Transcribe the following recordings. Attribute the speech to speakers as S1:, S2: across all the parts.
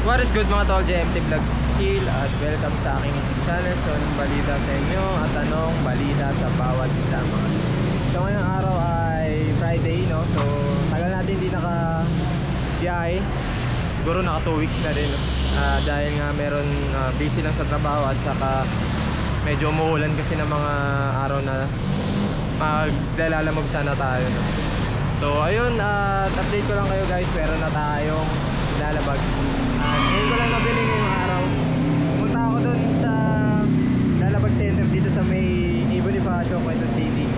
S1: What is good mga tol, JMT Vlogs Kill at welcome sa aking YouTube channel. So, anong balita sa inyo at anong balita sa bawat isa mga. So, ngayong araw ay Friday, no? So, tagal natin hindi naka biyahe. Siguro naka 2 weeks na rin? Ah, dahil nga meron ah, busy lang sa trabaho at saka medyo umuulan kasi ng mga araw na maglalamog sana tayo, no? So, ayun, at update ko lang kayo guys, meron na tayong lalabag. At ngayon ko lang nabili ngayong araw. Pumunta ako dun sa lalabag center dito sa may Ibo Bonifacio, Quezon City.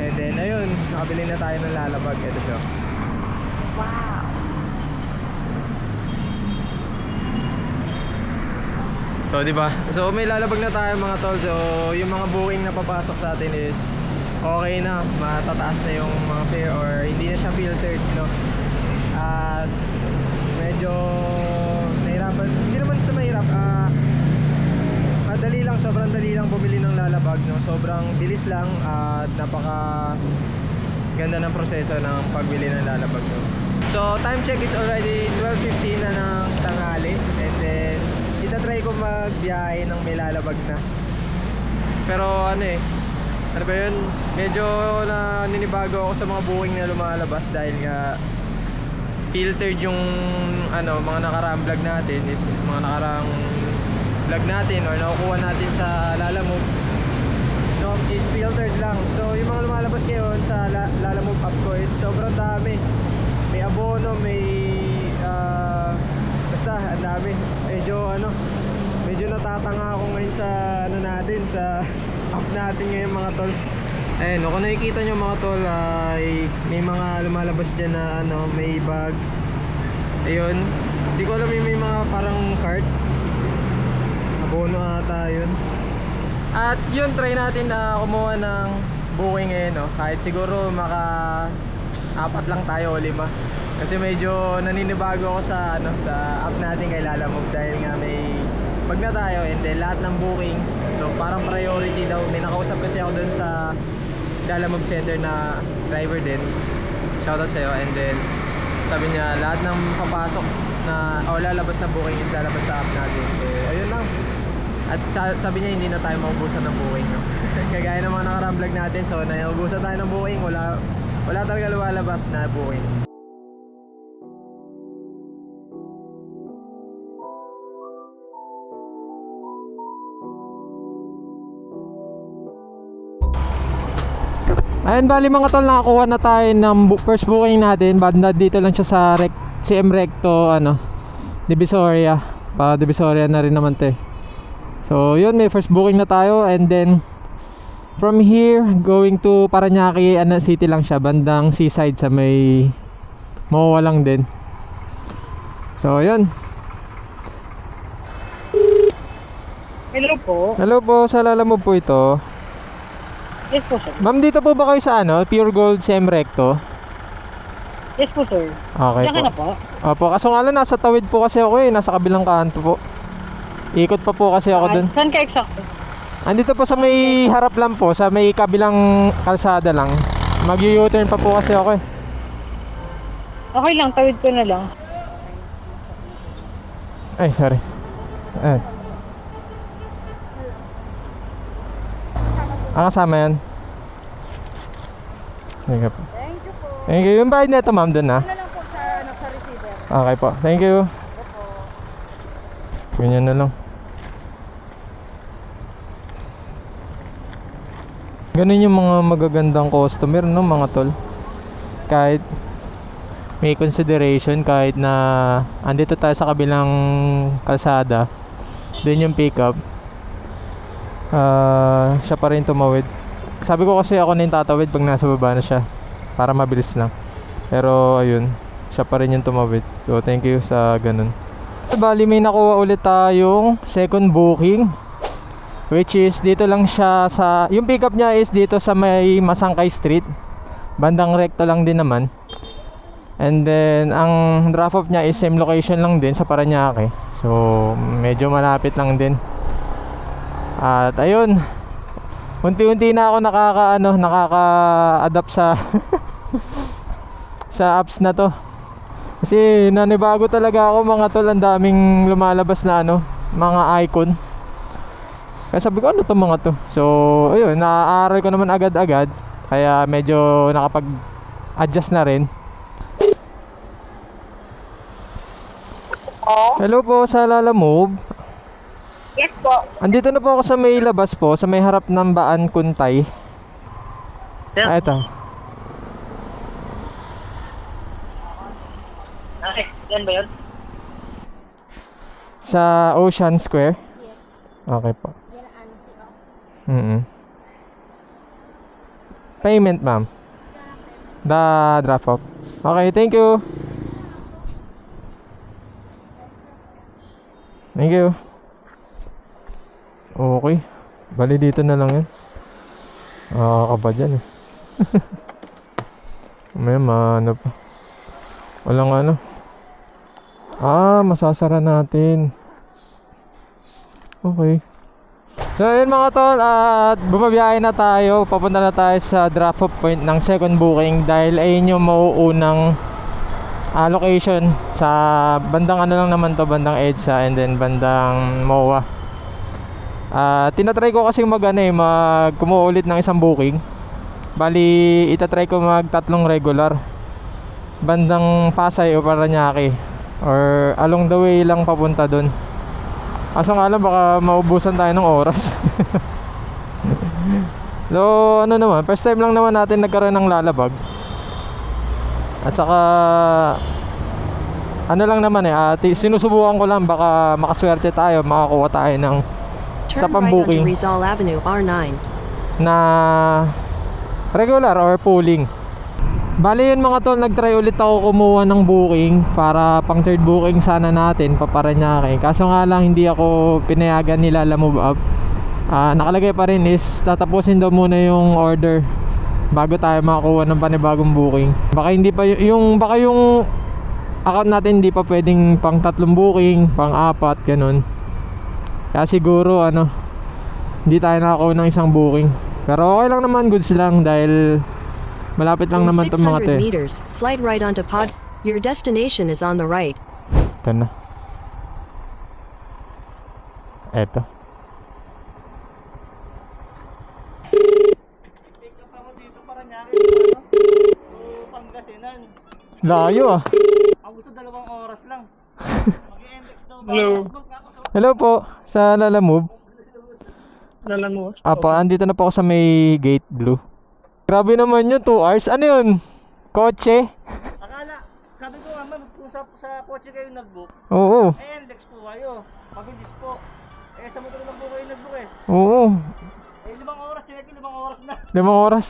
S1: And then, ayun, nakabili na tayo ng lalabag. Ito siya. So, di ba? So, may lalabag na tayo mga tol. So, yung mga booking na papasok sa atin is okay na. Matataas na yung mga fare or hindi na siya filtered, no? At medyo nahirapan. Hindi naman sa mahirap. Ah, madali lang, sobrang dali lang bumili ng lalabag, no? Sobrang bilis lang at napaka ganda ng proseso ng pagbili ng lalabag, no? So, time check is already 12.15 na ng tanghali. And then itatry ko magbiyahe ng may lalabag na. Pero ano eh ano ba yun? Medyo na ninibago ako sa mga booking na lumalabas dahil nga filtered yung ano mga nakaraang vlog natin is mga nakaraang vlog natin or nakukuha natin sa Lalamove no, is filtered lang. So yung mga lumalabas ngayon sa La Lalamove app ko is sobrang dami. May abono may ah, basta ang dami. Medyo ano medyo natatanga ako ngayon sa ano natin sa app natin ngayon mga tol. Ayan, kung nakikita nyo mga tol ay may mga lumalabas dyan na ano, may bag. Ayun, hindi ko alam yung may mga parang cart. Abono ata yun At yun, try natin na kumuha ng booking ngayon no? Kahit siguro maka apat lang tayo o lima. Kasi medyo naninibago ako sa ano sa app natin kay Lalamove dahil nga may bag na tayo and then lahat ng booking. So parang priority daw. May nakausap kasi ako dun sa Lalamove Center na driver din. Shoutout sa'yo. And then sabi niya lahat ng papasok na o lalabas na booking is lalabas sa app natin at sa, sabi niya hindi na tayo maubusan ng booking no? kagaya ng mga nakarang vlog natin so naubusan tayo ng booking wala wala talaga lumalabas na booking. Ayun bali mga tol nakakuha na tayo ng first booking natin. Banda dito lang siya sa rec CM Recto ano Divisoria. Pa Divisoria na rin naman te So yun may first booking na tayo and then from here going to Paranaque ano city lang siya bandang seaside sa may Moa lang din So yun
S2: Hello po.
S1: Hello po sa Lalamove po ito
S2: Yes po, sir.
S1: Ma'am dito po ba kayo sa ano Pure Gold CM Recto
S2: Yes po, sir.
S1: Okay
S2: Diyan
S1: po
S2: na po.
S1: Opo, kaso nga lang nasa tawid po kasi ako eh, nasa kabilang kanto po. Ikot pa po kasi ako dun.
S2: Saan ka eksakto?
S1: Andito po sa may harap lang po, sa may kabilang kalsada lang. Mag-u-turn pa po kasi ako eh.
S2: Okay lang, tawid ko na lang.
S1: Ay, sorry. Eh. Ah, kasama yan. Thank you po.
S2: Thank you po.
S1: Thank you. Yung bayad nito ma'am dun ah.
S2: Ano lang po sa, ano, sa receiver?
S1: Okay po. Thank you. Ganyan na lang. Ganun yung mga magagandang customer, no, mga tol. Kahit may consideration, kahit na andito tayo sa kabilang kalsada, din yung pickup, ah siya pa rin tumawid. Sabi ko kasi ako na yung tatawid pag nasa baba na siya, para mabilis lang. Pero ayun, siya pa rin yung tumawid. So thank you sa ganun. Bali may nakuha ulit tayong second booking which is dito lang siya sa yung pickup niya is dito sa may Masangkay Street. Bandang rekto lang din naman. And then ang drop off niya is same location lang din sa Paranaque. So medyo malapit lang din. At ayun, unti-unti na ako nakaka ano, nakaka-adapt sa sa apps na to Kasi nanibago talaga ako mga tol, ang daming lumalabas na ano, mga icon. Kaya sabi ko, ano to mga to? So, ayun, naaaral ko naman agad-agad. Kaya medyo nakapag-adjust na rin. Hello po sa Lala Move.
S2: Yes po.
S1: Andito na po ako sa may labas po, sa may harap ng Baan Kuntay. Ah, ito.
S2: Okay, yan ba yun?
S1: Sa Ocean Square? Okay po. Mm Payment, ma'am. The drop off. Okay, thank you. Thank you. Okay. Bali dito na lang yan. Nakakaba dyan eh. May ano pa. Walang ano. Ah, masasara natin. Okay. So yun mga tol, at bumabiyahe na tayo. Papunta na tayo sa drop off point ng second booking dahil ayun yung mauunang ah, location sa bandang ano lang naman to, bandang EDSA and then bandang MOA. Ah, tinatry ko kasi mag ano eh, mag kumuha ulit ng isang booking. Bali, itatry ko mag tatlong regular. Bandang Pasay o Paranaque or along the way lang papunta doon. Kaso nga lang baka maubusan tayo ng oras. so ano naman, first time lang naman natin nagkaroon ng lalabag. At saka ano lang naman eh, ti- sinusubukan ko lang baka makaswerte tayo, makakuha tayo ng Sa
S3: Turn right onto
S1: pambuking.
S3: Rizal Avenue, R9.
S1: na regular or pooling. Bali yun mga tol, nagtry ulit ako kumuha ng booking para pang third booking sana natin paparanyake. Kaso nga lang hindi ako pinayagan nila la move up. Ah, nakalagay pa rin is tatapusin daw muna yung order bago tayo makakuha ng panibagong booking. Baka hindi pa yung baka yung account natin hindi pa pwedeng pang tatlong booking, pang apat, ganun. Kaya siguro ano, hindi tayo nakakuha ng isang booking. Pero okay lang naman, goods lang dahil malapit lang
S3: In
S1: naman itong mga to
S3: 600
S1: eh.
S3: meters, slide right onto Pod. Your destination is on the right.
S1: Ito na. Eto. Layo ah.
S4: Gusto dalawang oras lang. Mag-index daw ba?
S2: Hello.
S1: Hello po, sa Lala Move.
S2: Lala mo.
S1: Apa, andito na po ako sa may gate blue. Grabe naman yun, 2 hours. Ano yun? Kotse?
S4: Akala, sabi ko nga ma'am, kung sa, sa kotse kayo nag-book,
S1: Oo,
S4: eh index po kayo. Mabilis po. Eh sa motor lang po kayo nag-book eh.
S1: oo.
S4: Eh limang oras, chinek ko limang oras na.
S1: Limang oras.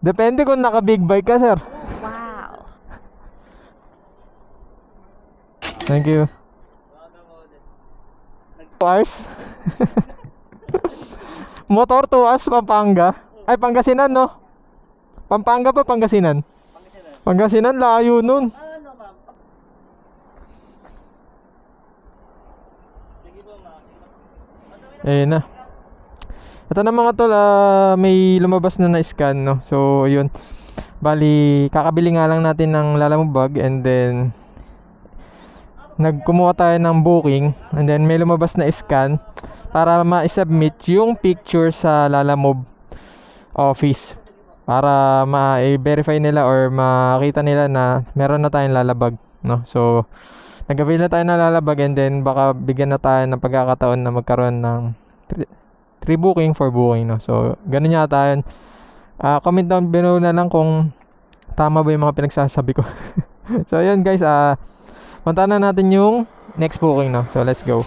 S1: Depende kung naka big bike ka, sir.
S3: Wow.
S1: Thank you. 2 hours? Motor 2 hours, Pampanga. Ay, Pangasinan, no? Pampanga ba, Pangasinan?
S4: Pangasinan.
S1: Pangasinan, layo nun.
S4: Ano ma'am? Sige po ma'am.
S1: Ayun na. Ito na mga tol, ah, may lumabas na na-scan, no? So, yun. Bali, kakabili nga lang natin ng lalamubag and then nagkumuha tayo ng booking and then may lumabas na scan para ma-submit yung picture sa Lalamove office para ma-verify nila or makita nila na meron na tayong lalabag no? So nag-avail na tayo ng lalabag and then baka bigyan na tayo ng pagkakataon na magkaroon ng 3 booking for booking no? So ganun yata yun. Ah, comment down below na lang kung tama ba yung mga pinagsasabi ko. So yun guys ah punta na natin yung next booking no? So let's go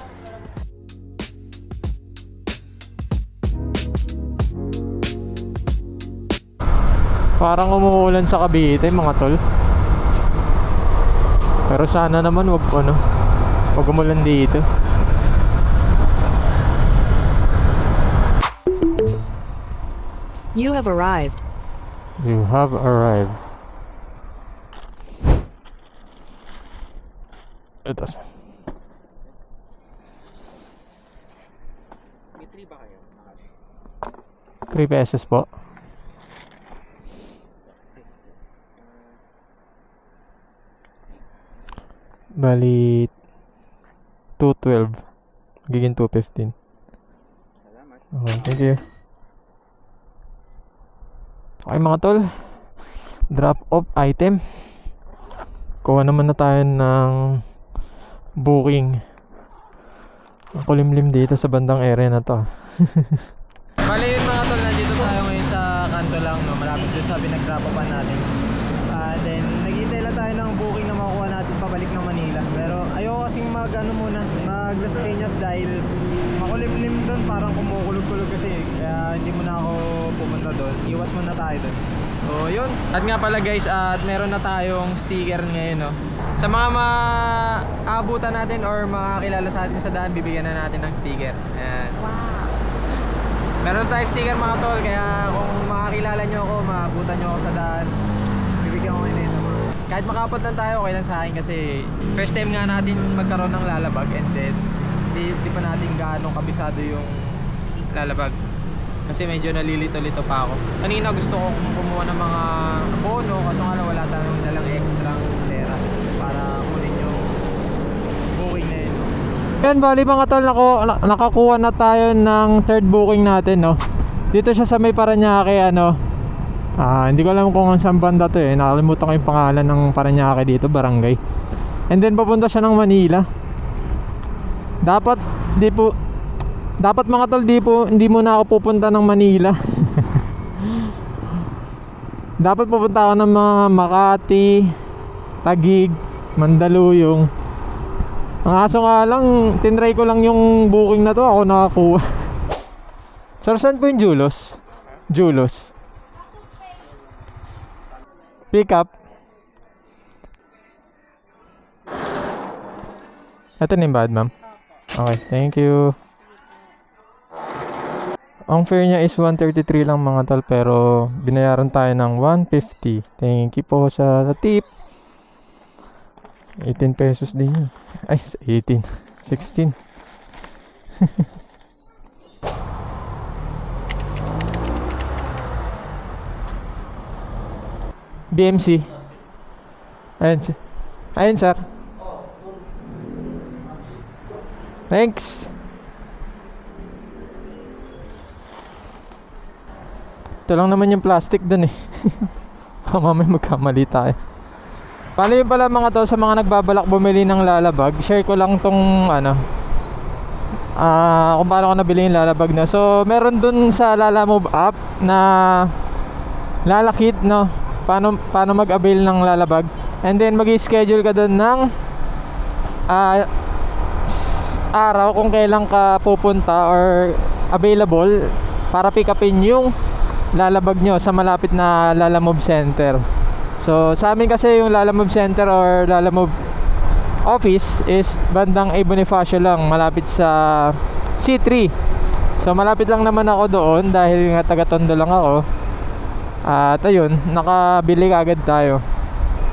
S1: Parang umuulan sa Cavite mga tol. Pero sana naman wag ano, wag umulan dito.
S3: You have arrived.
S1: You have arrived. Ito.
S4: May 3 ba kayo?
S1: 3 pesos po. Bali, 212. Magiging 215.
S4: Salamat.
S1: Okay, thank you. Okay mga tol. Drop off item. Kuha naman na tayo ng booking. Ang kulimlim dito sa bandang area na to. Bale yun mga tol, nandito tayo ngayon sa kanto lang, no? malapit doon sa pinag-drop offan natin. Ah, then, naghihintay lang tayo ng booking na makuha natin pabalik ng Manila. Pero ayoko kasing mag ano muna, mag Las Peñas dahil makulimlim doon, parang kumukulog-kulog kasi. Kaya hindi muna ako pumunta doon. Iwas muna tayo doon. So, yun. At nga pala guys, at meron na tayong sticker ngayon, no. Sa mga maabutan natin or makakilala sa atin sa daan, bibigyan na natin ng sticker. Ayan. Meron tayong sticker mga tol, kaya kung makakilala nyo ako, maabutan nyo ako sa daan, bibigyan ko kayo nito. Kahit makapot lang tayo, okay lang sa akin kasi first time nga natin magkaroon ng lalabag and then di, di pa natin gaano kabisado yung lalabag. Kasi medyo nalilito-lito pa ako. Kanina gusto ko kumuha ng mga bono kaso nga wala tayong dalang extra pera para kunin yung booking na yun. Yan, bali mga tol, nako, na- nakakuha na tayo ng third booking natin, no? Dito siya sa may Paranaque, ano? Ah, hindi ko alam kung saan banda to eh. Nakalimutan ko yung pangalan ng Paranaque dito, barangay. And then papunta siya ng Manila. Dapat di po dapat mga tol di po hindi muna ako pupunta ng Manila. dapat pupunta ako ng mga Makati, Tagig, Mandaluyong. Ang aso nga lang, tinry ko lang yung booking na to, ako nakakuha. Sir, saan po yung Julos? Julos. Pick up. Ito na yung bad, ma'am. Okay, thank you. Ang fare niya is 133 lang mga tol pero binayaran tayo ng 150. Thank you po sa tip. 18 pesos din yun. Ay, 18. 16. BMC. Ayun. Ayun, sir. Thanks. Ito lang naman yung plastic dun eh. Baka mamaya magkamali tayo. Paano yun pala mga to sa mga nagbabalak bumili ng lalabag? Share ko lang tong ano. Ah, kung paano ko nabili yung lalabag na. So, meron dun sa Lalamove app na lalakit no. Paano paano mag-avail ng lalabag. And then magi-schedule ka dun ng s- araw kung kailan ka pupunta or available para pick upin yung lalabag nyo sa malapit na Lalamove Center. So, sa amin kasi yung Lalamove Center or Lalamove office is bandang A Bonifacio lang, malapit sa C3. So, malapit lang naman ako doon dahil nga taga Tondo lang ako. At ayun, nakabili agad tayo.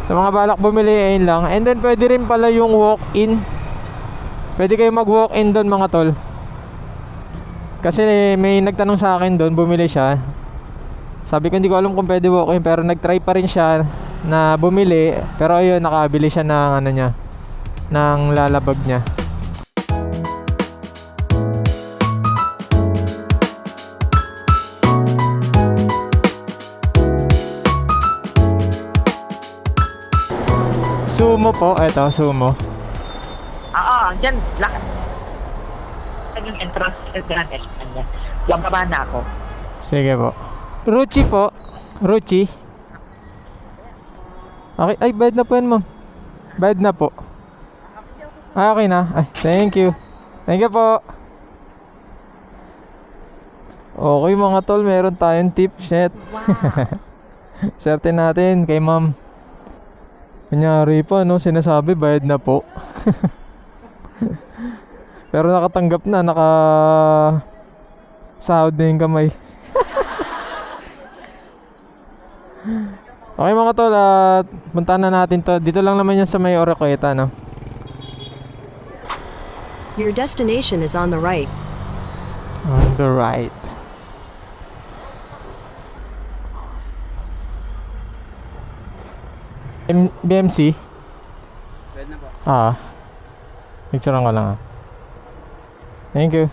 S1: Sa mga balak bumili, ayun lang. And then, pwede rin pala yung walk-in. Pwede kayo mag-walk-in doon mga tol. Kasi may nagtanong sa akin doon, bumili siya. Sabi ko hindi ko alam kung pwede walk-in pero nag-try pa rin siya na bumili. Pero ayun, nakabili siya ng ano niya, ng lalabag niya. Sumo po, eto, sumo.
S2: Oo, dyan. Lakad. Yan yung entrance entrance entrance niya. Lababa na ako.
S1: Sige po. Ruchi po. Ruchi. Okay. Ay, bayad na po yan, ma'am. Bayad na po. Ah, okay na. Ay, thank you. Thank you po. Okay mga tol, meron tayong tip set. Swerte natin kay ma'am. Kunyari pa, no? Sinasabi, bayad na po. Pero nakatanggap na, naka... Sahod na yung kamay. Okay mga tol, at puntahan na natin to. Dito lang naman yan sa may Oroqueta, no?
S3: Your destination is on the right.
S1: On the right. M- BMC?
S4: Pwede na po.
S1: Ah. Picturean ko lang ah. Thank you.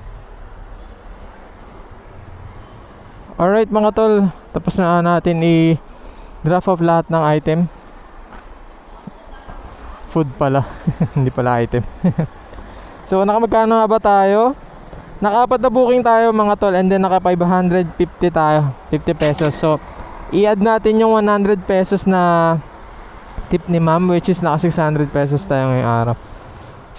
S1: Alright mga tol, tapos na natin i-draft off lahat ng item. Food pala, hindi pala item. so nakamagkano nga ba tayo? Nakapat na booking tayo mga tol and then naka 550 tayo, 50 pesos. So i-add natin yung 100 pesos na tip ni ma'am which is naka 600 pesos tayo ngayong araw.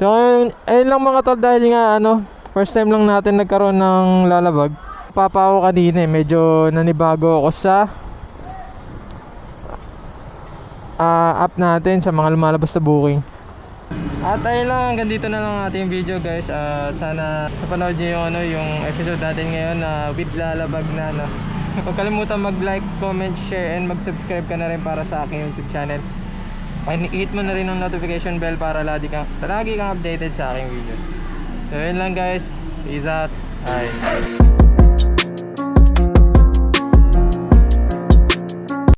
S1: So ayun, ayun lang mga tol dahil nga ano, first time lang natin nagkaroon ng lalabag. Papa ako kanina eh, medyo nanibago ako sa ah, app natin sa mga lumalabas sa booking. At ayun lang, hanggang dito na lang ang ating video guys. Ah, sana napanood niyo yung, ano, yung episode natin ngayon na with lalabag na. No? Huwag kalimutan mag-like, comment, share, and mag-subscribe ka na rin para sa aking YouTube channel. hit mo na rin ang notification bell para lagi kang, lagi kang updated sa aking videos. So yun lang guys. Peace out. Bye.